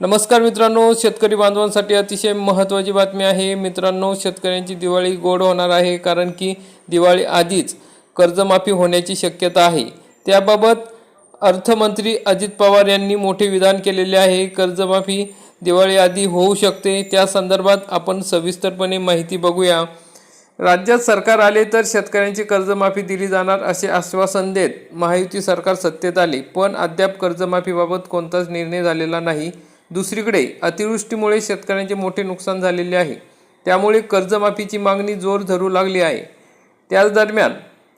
नमस्कार मित्रांनो शेतकरी बांधवांसाठी अतिशय महत्त्वाची बातमी आहे. मित्रांनो शेतकऱ्यांची दिवाळी गोड होणार आहे कारण की दिवाळी आधीच कर्जमाफी होण्याची शक्यता आहे. त्याबाबत अर्थमंत्री अजित पवार यांनी मोठे विधान केलेले आहे. कर्जमाफी दिवाळी आधी होऊ शकते. त्या संदर्भात आपण सविस्तरपणे माहिती बघूया. राज्यात सरकार आले तर शेतकऱ्यांची कर्जमाफी दिली जाणार असे आश्वासन देत महायुती सरकार सत्तेत आले. पण अद्याप कर्जमाफीबाबत कोणताच निर्णय झालेला नाही. दुसरीकडे अतिवृष्टीमुळे शेतकऱ्यांचे मोठे नुकसान झालेले आहे. त्यामुळे कर्जमाफीची मागणी जोर धरू लागली आहे. त्याच दरम्यान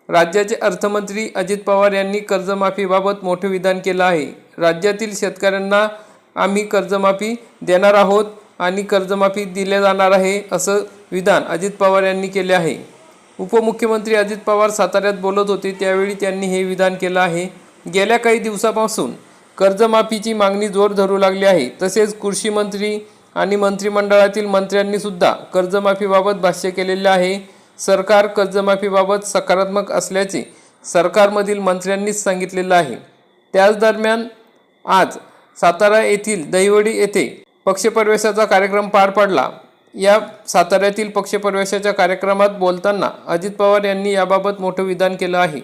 राज्याचे अर्थमंत्री अजित पवार यांनी कर्जमाफीबाबत मोठे विधान केलं आहे. राज्यातील शेतकऱ्यांना आम्ही कर्जमाफी देणार आहोत आणि कर्जमाफी दिले जाणार आहे असं विधान अजित पवार यांनी केले आहे. उपमुख्यमंत्री अजित पवार साताऱ्यात बोलत होते. त्यावेळी त्यांनी हे विधान केलं आहे. गेल्या काही दिवसापासून कर्जमाफीची मागणी जोर धरू लागली आहे. तसेच कृषी मंत्री आणि मंत्रिमंडळातील मंत्र्यांनी सुद्धा कर्जमाफीबाबत भाष्य केलेले आहे. सरकार कर्जमाफीबाबत सकारात्मक असल्याचे सरकारमधील मंत्र्यांनीच सांगितलेलं आहे. त्याच दरम्यान आज सातारा येथील दहिवडी येथे पक्षप्रवेशाचा कार्यक्रम पार पडला. या साताऱ्यातील पक्षप्रवेशाच्या कार्यक्रमात बोलताना अजित पवार यांनी याबाबत मोठं विधान केलं आहे.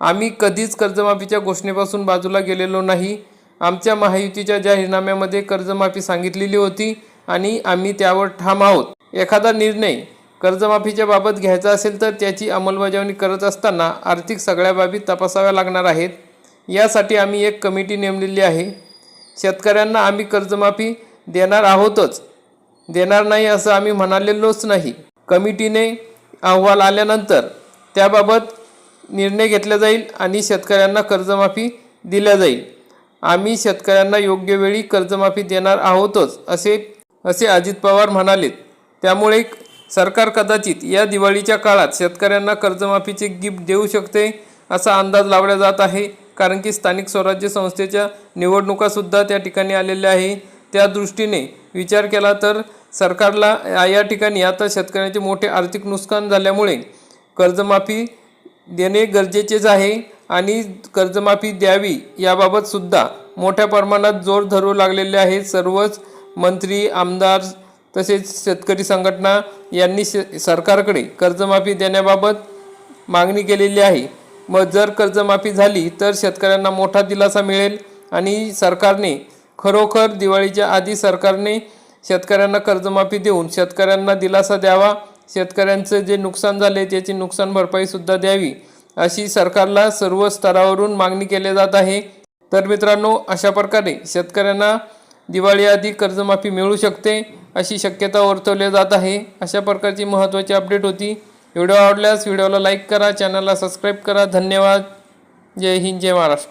आम्ही कधीच कर्जमाफीच्या घोषणेपासून बाजूला गेलेलो नाही. आमच्या महायुतीच्या जाहीरनाम्यामध्ये कर्जमाफी सांगितलेली होती आणि आम्ही त्यावर ठाम आहोत. एखादा निर्णय कर्जमाफीच्या बाबत घ्यायचा असेल तर त्याची अंमलबजावणी करत असताना आर्थिक सगळ्या बाबी तपासाव्या लागणार आहेत. यासाठी आम्ही एक कमिटी नेमलेली आहे. शेतकऱ्यांना आम्ही कर्जमाफी देणार आहोतच. देणार नाही असं आम्ही म्हणालेलोच नाही. कमिटीने अहवाल आल्यानंतर त्याबाबत निर्णय घेतला जाईल आणि शेतकऱ्यांना कर्जमाफी दिल्या जाईल. आम्ही शेतकऱ्यांना योग्य वेळी कर्जमाफी देणार आहोतच असे असे अजित पवार म्हणालेत. त्यामुळे सरकार कदाचित या दिवाळीच्या काळात शेतकऱ्यांना कर्जमाफीचे गिफ्ट देऊ शकते असा अंदाज लावला जात आहे. कारण की स्थानिक स्वराज्य संस्थेच्या निवडणुकासुद्धा त्या ठिकाणी आलेल्या आहे. त्या दृष्टीने विचार केला तर सरकारला या- या ठिकाणी आता शेतकऱ्यांचे मोठे आर्थिक नुकसान झाल्यामुळे कर्जमाफी देणे गरजेचेच आहे आणि कर्जमाफी द्यावी याबाबत सुद्धा मोठ्या प्रमाणात जोर धरू लागलेले आहेत. सर्वच मंत्री आमदार तसेच शेतकरी संघटना यांनी शे सरकारकडे कर्जमाफी देण्याबाबत मागणी केलेली आहे. मग जर कर्जमाफी झाली तर शेतकऱ्यांना मोठा दिलासा मिळेल आणि सरकारने खरोखर दिवाळीच्या आधी सरकारने शेतकऱ्यांना कर्जमाफी देऊन शेतकऱ्यांना दिलासा द्यावा शेतकऱ्यांचं जे नुकसान झाले त्याची नुकसान भरपाईसुद्धा द्यावी अशी सरकारला सर्व स्तरावरून मागणी केली जात आहे. तर मित्रांनो अशा प्रकारे शेतकऱ्यांना दिवाळीआधी कर्जमाफी मिळू शकते अशी शक्यता वर्तवली जात आहे. अशा प्रकारची महत्त्वाची अपडेट होती. व्हिडिओ आवडल्यास व्हिडिओला लाईक करा चॅनलला सबस्क्राईब करा. धन्यवाद. जय हिंद जय महाराष्ट्र.